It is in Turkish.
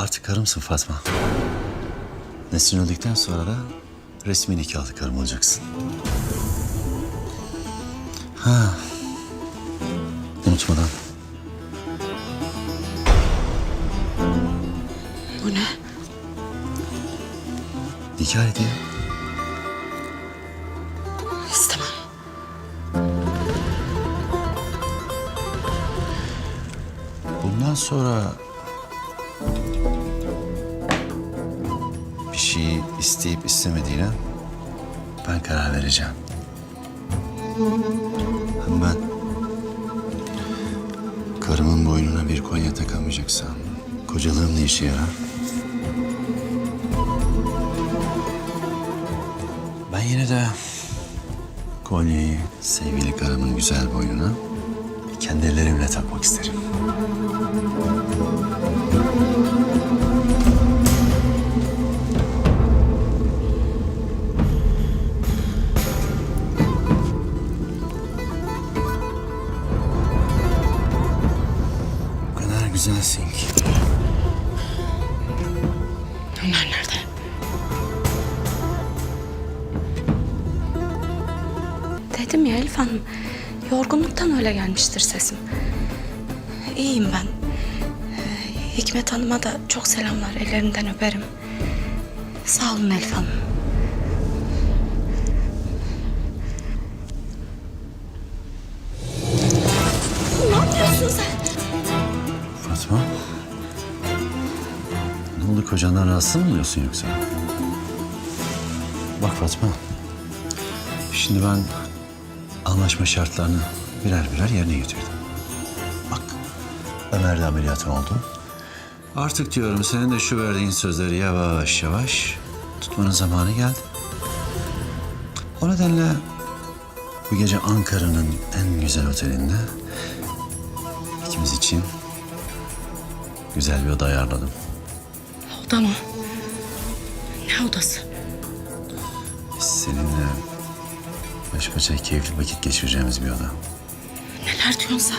Artık karımsın Fatma. Nesrin öldükten sonra da resmi nikahlı karım olacaksın. Ha. Unutmadan Bu ne? nikah hediye. İstemem. Bundan sonra bir şeyi isteyip istemediğine ben karar vereceğim. Ben karımın boynuna bir kolye takamayacaksam kocalığım ne işe yarar? Ben yine de kolyeyi sevgili karımın güzel boynuna kendi ellerimle takmak isterim. Güzelsin ki. Ömer nerede? Dedim ya Elif Hanım, yorgunluktan öyle gelmiştir sesim. İyiyim ben. Ee, Hikmet Hanım'a da çok selamlar, ellerinden öperim. Sağ olun Elif Hanım. Ne oldu kocandan rahatsız mı oluyorsun yoksa? Bak Fatma. Şimdi ben anlaşma şartlarını birer birer yerine getirdim. Bak Ömer de ameliyatı oldu. Artık diyorum senin de şu verdiğin sözleri yavaş yavaş tutmanın zamanı geldi. O nedenle bu gece Ankara'nın en güzel otelinde ikimiz için güzel bir oda ayarladım. Oda mı? Ne odası? Seninle baş başa keyifli vakit geçireceğimiz bir oda. Neler diyorsun sen?